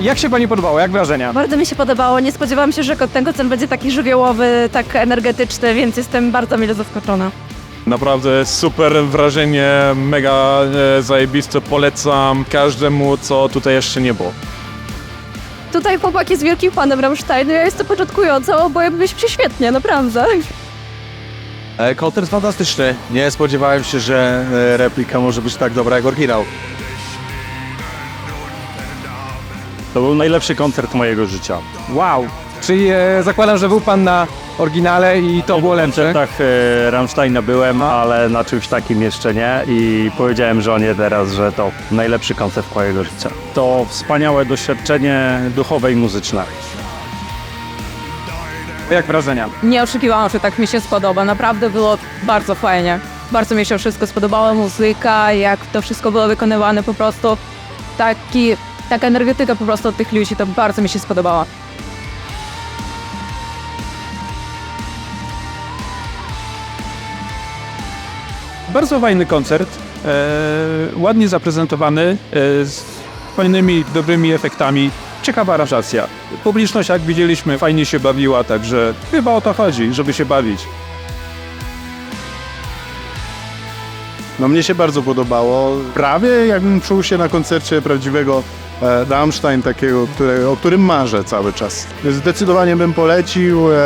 Jak się pani podobało? Jak wrażenia? Bardzo mi się podobało. Nie spodziewałam się, że ten koncert będzie taki żywiołowy, tak energetyczny, więc jestem bardzo mile zaskoczona. Naprawdę super wrażenie, mega e, zajebiste, polecam każdemu, co tutaj jeszcze nie było. Tutaj chłopak jest wielkim fanem Rammsteinu, ja jestem początkującą, bo byliśmy się świetnie, naprawdę. E, Koncert fantastyczny. Nie spodziewałem się, że e, replika może być tak dobra jak oryginał. To był najlepszy koncert mojego życia. Wow. Czyli e, zakładam, że był pan na oryginale i to było lepsze. Tak, e, Rammsteina byłem, ale na czymś takim jeszcze nie i powiedziałem żonie teraz, że to najlepszy koncert mojego życia. To wspaniałe doświadczenie duchowe i muzyczne. Jak wrażenia? Nie oczekiwałam, że tak mi się spodoba. Naprawdę było bardzo fajnie. Bardzo mi się wszystko spodobało, muzyka, jak to wszystko było wykonywane po prostu. Taki, taka energetyka po prostu od tych ludzi, to bardzo mi się spodobało. Bardzo fajny koncert, e, ładnie zaprezentowany, e, z fajnymi, dobrymi efektami. Ciekawa aranżacja. Publiczność, jak widzieliśmy, fajnie się bawiła, także chyba o to chodzi, żeby się bawić. No mnie się bardzo podobało. Prawie jakbym czuł się na koncercie prawdziwego e, Rammstein, takiego, które, o którym marzę cały czas. Zdecydowanie bym polecił. E,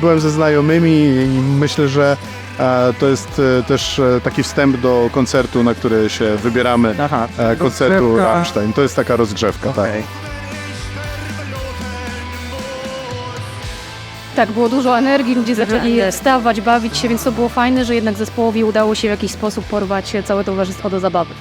byłem ze znajomymi i myślę, że e, to jest e, też e, taki wstęp do koncertu, na który się wybieramy. Aha. E, koncertu Rozgrzewka. Rammstein. To jest taka rozgrzewka, tak. Okej. Tak, było dużo energii, ludzie zaczęli wstawać, bawić się, więc to było fajne, że jednak zespołowi udało się w jakiś sposób porwać całe towarzystwo do zabawy.